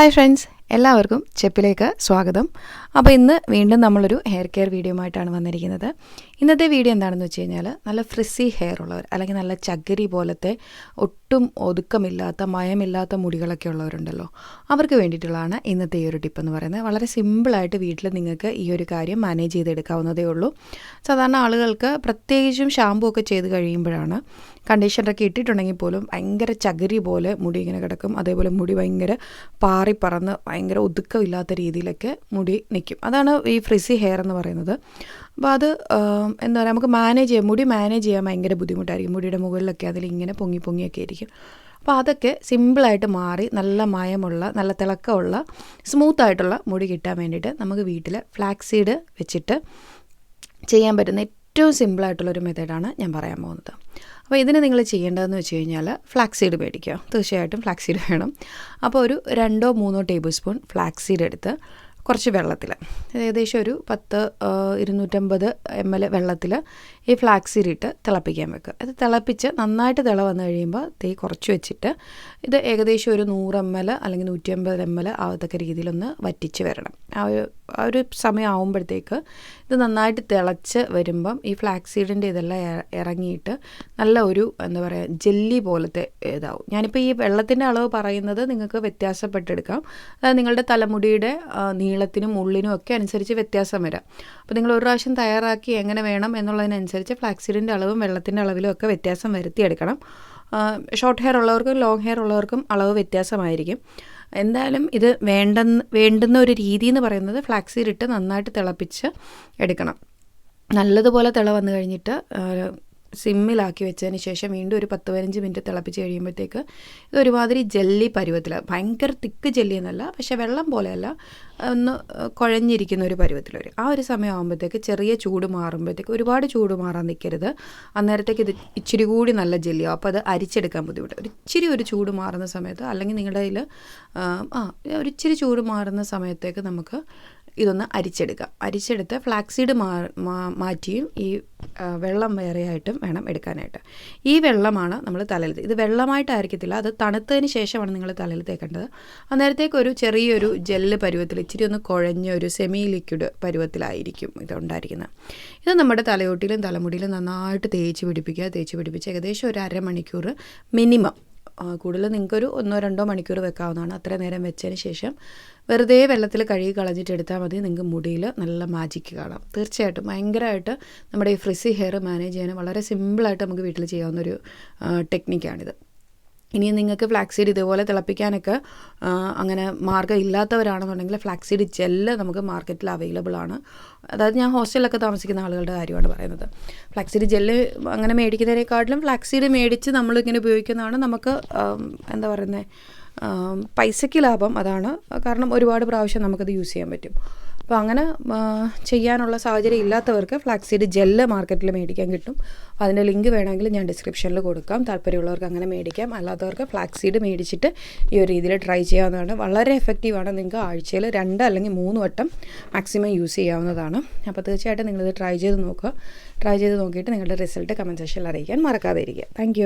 Hi friends എല്ലാവർക്കും ചെപ്പിലേക്ക് സ്വാഗതം. അപ്പോൾ ഇന്ന് വീണ്ടും നമ്മളൊരു ഹെയർ കെയർ വീഡിയോ ആയിട്ടാണ് വന്നിരിക്കുന്നത്. ഇന്നത്തെ വീഡിയോ എന്താണെന്ന് വെച്ച് കഴിഞ്ഞാൽ നല്ല ഫ്രിസി ഹെയർ ഉള്ളവർ അല്ലെങ്കിൽ നല്ല ചകിരി പോലത്തെ ഒട്ടും ഒതുക്കമില്ലാത്ത മയമില്ലാത്ത മുടികളൊക്കെ ഉള്ളവരുണ്ടല്ലോ. അവർക്ക് വേണ്ടിയിട്ടുള്ളതാണ് ഇന്നത്തെ ഈ ഒരു ടിപ്പ് എന്ന് പറയുന്നത്. വളരെ സിമ്പിളായിട്ട് വീട്ടിൽ നിങ്ങൾക്ക് ഈ ഒരു കാര്യം മാനേജ് ചെയ്തെടുക്കാവുന്നതേ ഉള്ളൂ. സാധാരണ ആളുകൾക്ക് പ്രത്യേകിച്ചും ഷാമ്പു ഒക്കെ ചെയ്ത് കഴിയുമ്പോഴാണ് കണ്ടീഷണറൊക്കെ ഇട്ടിട്ടുണ്ടെങ്കിൽ പോലും ഭയങ്കര ചകിരി പോലെ മുടി ഇങ്ങനെ കിടക്കും. അതേപോലെ മുടി ഭയങ്കര പാറി പറന്ന് ഭയങ്കര ഒതുക്കമില്ലാത്ത രീതിയിലൊക്കെ മുടി നിൽക്കും. അതാണ് ഈ ഫ്രിസി ഹെയർ എന്ന് പറയുന്നത്. അപ്പോൾ അത് എന്താ പറയുക നമുക്ക് മാനേജ് ചെയ്യാം. മുടി മാനേജ് ചെയ്യാൻ ഭയങ്കര ബുദ്ധിമുട്ടായിരിക്കും. മുടിയുടെ മുകളിലൊക്കെ അതിലിങ്ങനെ പൊങ്ങി പൊങ്ങിയൊക്കെ ആയിരിക്കും അപ്പോൾ അതൊക്കെ സിമ്പിളായിട്ട് മാറി നല്ല മായമുള്ള നല്ല തിളക്കമുള്ള സ്മൂത്തായിട്ടുള്ള മുടി കിട്ടാൻ വേണ്ടിയിട്ട് നമുക്ക് വീട്ടിൽ ഫ്ലാക്സ് സീഡ് വെച്ചിട്ട് ചെയ്യാൻ പറ്റുന്ന ഏറ്റവും സിമ്പിളായിട്ടുള്ളൊരു മെത്തേഡാണ് ഞാൻ പറയാൻ പോകുന്നത്. അപ്പോൾ ഇതിന് നിങ്ങൾ ചെയ്യേണ്ടതെന്ന് വെച്ച് കഴിഞ്ഞാൽ ഫ്ലാക്സ് സീഡ് മേടിക്കുക. തീർച്ചയായിട്ടും ഫ്ലാക്സ് സീഡ് വേണം. അപ്പോൾ ഒരു രണ്ടോ മൂന്നോ ടേബിൾ സ്പൂൺ ഫ്ലാക്സ് സീഡ് എടുത്ത് കുറച്ച് വെള്ളത്തിൽ ഏകദേശം ഒരു പത്ത് ഇരുന്നൂറ്റമ്പത് എം എൽ വെള്ളത്തിൽ ഈ ഫ്ലാക്സ് ഇട്ട് തിളപ്പിക്കാൻ വെക്കുക. അത് തിളപ്പിച്ച് നന്നായിട്ട് തിള വന്നു കഴിയുമ്പോൾ തീ കുറച്ച് വെച്ചിട്ട് ഇത് ഏകദേശം ഒരു നൂറ് എം എൽ അല്ലെങ്കിൽ നൂറ്റി അമ്പത് എം എൽ ആവത്തക്ക രീതിയിലൊന്ന് വറ്റിച്ച് വരണം. ആ ഒരു ആ ഒരു സമയം ആകുമ്പോഴത്തേക്ക് ഇത് നന്നായിട്ട് തിളച്ച് വരുമ്പം ഈ ഫ്ലാക്സ് സീഡിന്റെ ഇതെല്ലാം ഇറങ്ങിയിട്ട് നല്ല ഒരു എന്താ പറയുക ജെല്ലി പോലത്തെ ഇതാവും. ഞാനിപ്പോൾ ഈ വെള്ളത്തിന്റെ അളവ് പറയുന്നത് നിങ്ങൾക്ക് വ്യത്യാസപ്പെട്ടെടുക്കാം. അതായത് നിങ്ങളുടെ തലമുടിയുടെ നീളത്തിനും ഉള്ളിനും ഒക്കെ അനുസരിച്ച് വ്യത്യാസം വരാം. അപ്പോൾ നിങ്ങൾ ഒരു പ്രാവശ്യം തയ്യാറാക്കി എങ്ങനെ വേണം എന്നുള്ളതിനനുസരിച്ച് ഫ്ലാക്സിഡിന്റെ അളവും വെള്ളത്തിന്റെ അളവിലും ഒക്കെ വ്യത്യാസം വരുത്തിയെടുക്കണം. ഷോർട്ട് ഹെയർ ഉള്ളവർക്കും ലോങ് ഹെയർ ഉള്ളവർക്കും അളവ് വ്യത്യാസമായിരിക്കും. എന്തായാലും ഇത് വേണ്ടെന്ന് വേണ്ടുന്ന ഒരു രീതി എന്ന് പറയുന്നത് ഫ്ലാക്സീഡ് ഇട്ട് നന്നായിട്ട് തിളപ്പിച്ച് എടുക്കണം. നല്ലതുപോലെ തിള വന്നു കഴിഞ്ഞിട്ട് സിമ്മിലാക്കി വെച്ചതിന് ശേഷം വീണ്ടും ഒരു പത്ത് പതിനഞ്ച് മിനിറ്റ് തിളപ്പിച്ച് കഴിയുമ്പോഴത്തേക്ക് ഇത് ഒരുമാതിരി ജെല്ലി പരുവത്തിൽ ഭയങ്കര തിക്ക് ജെല്ലി എന്നല്ല പക്ഷേ വെള്ളം പോലെയല്ല ഒന്ന് കുഴഞ്ഞിരിക്കുന്ന ഒരു പരുവത്തിൽ വരും ആ ഒരു സമയം ആകുമ്പോഴത്തേക്ക് ചെറിയ ചൂട് മാറുമ്പോഴത്തേക്ക് ഒരുപാട് ചൂട് മാറാൻ നിൽക്കരുത്. അന്നേരത്തേക്ക് ഇത് ഇച്ചിരി കൂടി നല്ല ജെല്ലിയാവും. അപ്പോൾ അത് അരിച്ചെടുക്കാൻ ബുദ്ധിമുട്ട്. ഒരു ഇച്ചിരി ഒരു ചൂട് മാറുന്ന സമയത്ത് അല്ലെങ്കിൽ നിങ്ങളുടെ കയ്യിൽ ആ ഒരു ഇച്ചിരി ചൂട് മാറുന്ന സമയത്തേക്ക് നമുക്ക് ഇതൊന്ന് അരിച്ചെടുക്കാം അരിച്ചെടുത്ത് ഫ്ലാക്സീഡ് മാ മാറ്റിയും ഈ വെള്ളം വേറെയായിട്ടും വേണം എടുക്കാനായിട്ട്. ഈ വെള്ളമാണ് നമ്മൾ തലയിൽ ഇത് വെള്ളമായിട്ടായിരിക്കത്തില്ല അത് തണുത്തതിന് ശേഷമാണ് നിങ്ങൾ തലയിൽ തേക്കേണ്ടത് അന്നേരത്തേക്ക് ഒരു ചെറിയൊരു ജെല്ല് പരുവത്തിൽ ഇച്ചിരി ഒന്ന് കുഴഞ്ഞ ഒരു സെമി ലിക്വിഡ് പരുവത്തിലായിരിക്കും ഇതുണ്ടായിരിക്കുന്നത് ഇത് നമ്മുടെ തലയോട്ടിലും തലമുടിയിലും നന്നായിട്ട് തേച്ച് പിടിപ്പിക്കുക. തേച്ച് പിടിപ്പിച്ച് ഏകദേശം ഒരു അരമണിക്കൂർ മിനിമം കൂടുതൽ നിങ്ങൾക്കൊരു ഒന്നോ രണ്ടോ മണിക്കൂർ വെക്കാവുന്നതാണ്. അത്ര നേരം വെച്ചതിന് ശേഷം വെറുതെ വെള്ളത്തിൽ കഴുകി കളഞ്ഞിട്ട് എടുത്താൽ മതി. നിങ്ങൾക്ക് മുടിയിൽ നല്ല മാജിക്ക് കാണാം. തീർച്ചയായിട്ടും ഭയങ്കരമായിട്ട് നമ്മുടെ ഈ ഫ്രിസി ഹെയർ മാനേജ് ചെയ്യാൻ വളരെ സിമ്പിളായിട്ട് നമുക്ക് വീട്ടിൽ ചെയ്യാവുന്നൊരു ടെക്നിക്കാണിത് ഇനി നിങ്ങൾക്ക് ഫ്ലാക്സീഡ് ഇതുപോലെ തിളപ്പിക്കാനൊക്കെ അങ്ങനെ മാർഗം ഇല്ലാത്തവരാണെന്നുണ്ടെങ്കിൽ ഫ്ലാക്സീഡ് ജെല്ല് നമുക്ക് മാർക്കറ്റിൽ അവൈലബിൾ ആണ്. അതായത് ഞാൻ ഹോസ്റ്റലിലൊക്കെ താമസിക്കുന്ന ആളുകളുടെ കാര്യമാണ് പറയുന്നത്. ഫ്ലാക്സീഡ് ജെല്ല് അങ്ങനെ മേടിക്കുന്നതിനേക്കാട്ടിലും ഫ്ലാക്സീഡ് മേടിച്ച് നമ്മളിങ്ങനെ ഉപയോഗിക്കുന്നതാണ് നമുക്ക് എന്താ പറയുന്നത് പൈസയ്ക്ക് ലാഭം. അതാണ് കാരണം ഒരുപാട് പ്രാവശ്യം നമുക്കത് യൂസ് ചെയ്യാൻ പറ്റും. അപ്പോൾ അങ്ങനെ ചെയ്യാനുള്ള സാഹചര്യം ഇല്ലാത്തവർക്ക് ഫ്ലാക്സീഡ് ജെല്ല് മാർക്കറ്റിൽ മേടിക്കാൻ കിട്ടും. അതിന്റെ ലിങ്ക് വേണമെങ്കിൽ ഞാൻ ഡിസ്ക്രിപ്ഷനിൽ കൊടുക്കാം. താല്പര്യമുള്ളവർക്ക് അങ്ങനെ മേടിക്കാം. അല്ലാത്തവർക്ക് ഫ്ലാക്സീഡ് മേടിച്ചിട്ട് ഈ ഒരു രീതിയിൽ ട്രൈ ചെയ്യാവുന്നതാണ്. വളരെ എഫക്റ്റീവാണ് നിങ്ങൾക്ക് ആഴ്ചയിൽ രണ്ട് അല്ലെങ്കിൽ മൂന്ന് വട്ടം മാക്സിമം യൂസ് ചെയ്യാവുന്നതാണ്. അപ്പോൾ തീർച്ചയായിട്ടും നിങ്ങളിത് ട്രൈ ചെയ്ത് നോക്കുക. ട്രൈ ചെയ്ത് നോക്കിയിട്ട് നിങ്ങളുടെ റിസൾട്ട് കമന്റ് സെക്ഷനിൽ അറിയിക്കാൻ മറക്കാതെ ഇരിക്കുക താങ്ക്